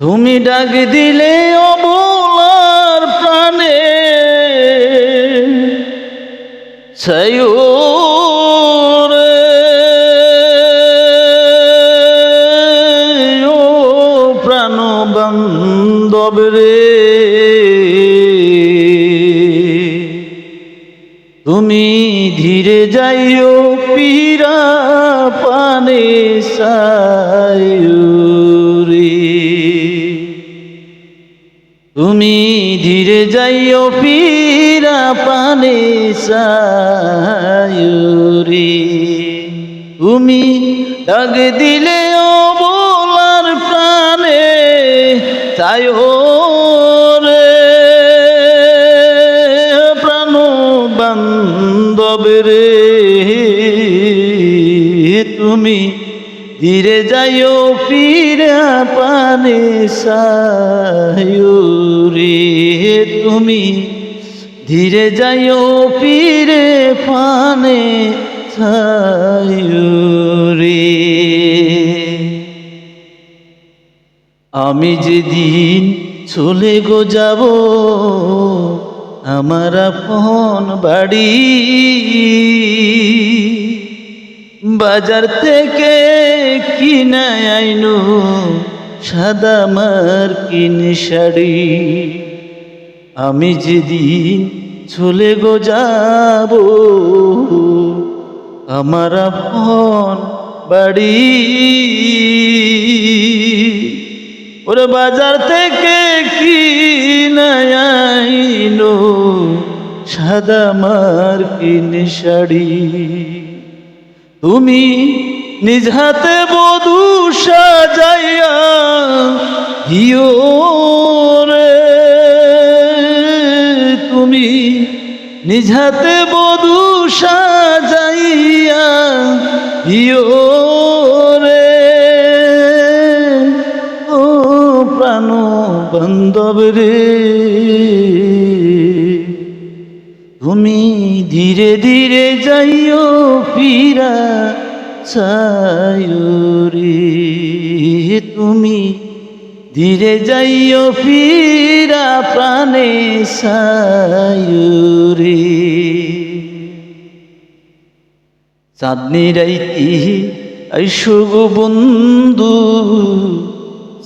তুমি ডাক দিলে অবলার প্রাণে সয়ুরে ও প্রাণ বান্ধব রে, তুমি ধীরে যাইও পীরা পানে সায়ুরে তুমি ধীরে যাইও পীরা পানে সায়ুরে। তুমি ডাক দিলে ও বলার প্রাণে চায়ো রে। প্রাণ বান্ধব তুমি ধীরে যাইও ফিরা পানে সায়ুরে। তুমি ধীরে যাইও, ফিরে পানে সায়ুরে আমি যেদিন চলে গো যাব, আমার আপন বাড়ি। বাজার থেকে কিনে আইনু সাদা মার কিন শাড়ি। আমি যেদিন চলে গো যাব, আমার আপন বাড়ি। ওরে বাজার থেকে কি আইনো সাদা মার কিন শাড়ি। তুমি নিজ হাতে বধু সাজাইয়া হিও তুমি নিজ হাতে বধু সাজাইয়া হিও রে। ও প্রাণ বান্ধব রে, তুমি ধীরে ধীরে যাইও, ফিরা সায়ুরি তুমি ধীরে যাইও, ফিরা প্রাণে সায়ুরি। চাঁদনি রাইতি আইসুগ বন্ধু,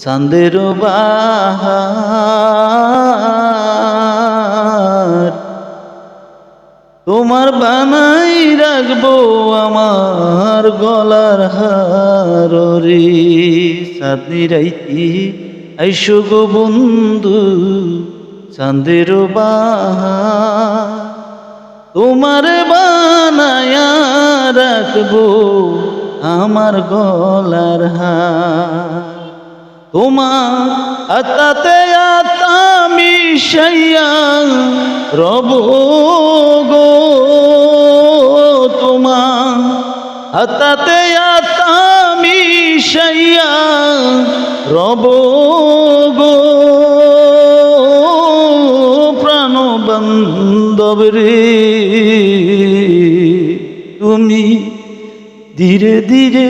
চাঁদের বাহার। তোমার বানাই রাখব আমার গলার হার রে চাঁদনি রাইতি আইসো গো বন্ধু চাঁদের তোমার বানায়া রাখব আমার গলার হার। তোমার আতাতে আতা মিশাইয়া রব গো। তোমার আতাতে আতা মিশাইয়া রব বান্ধব তুমি ধীরে ধীরে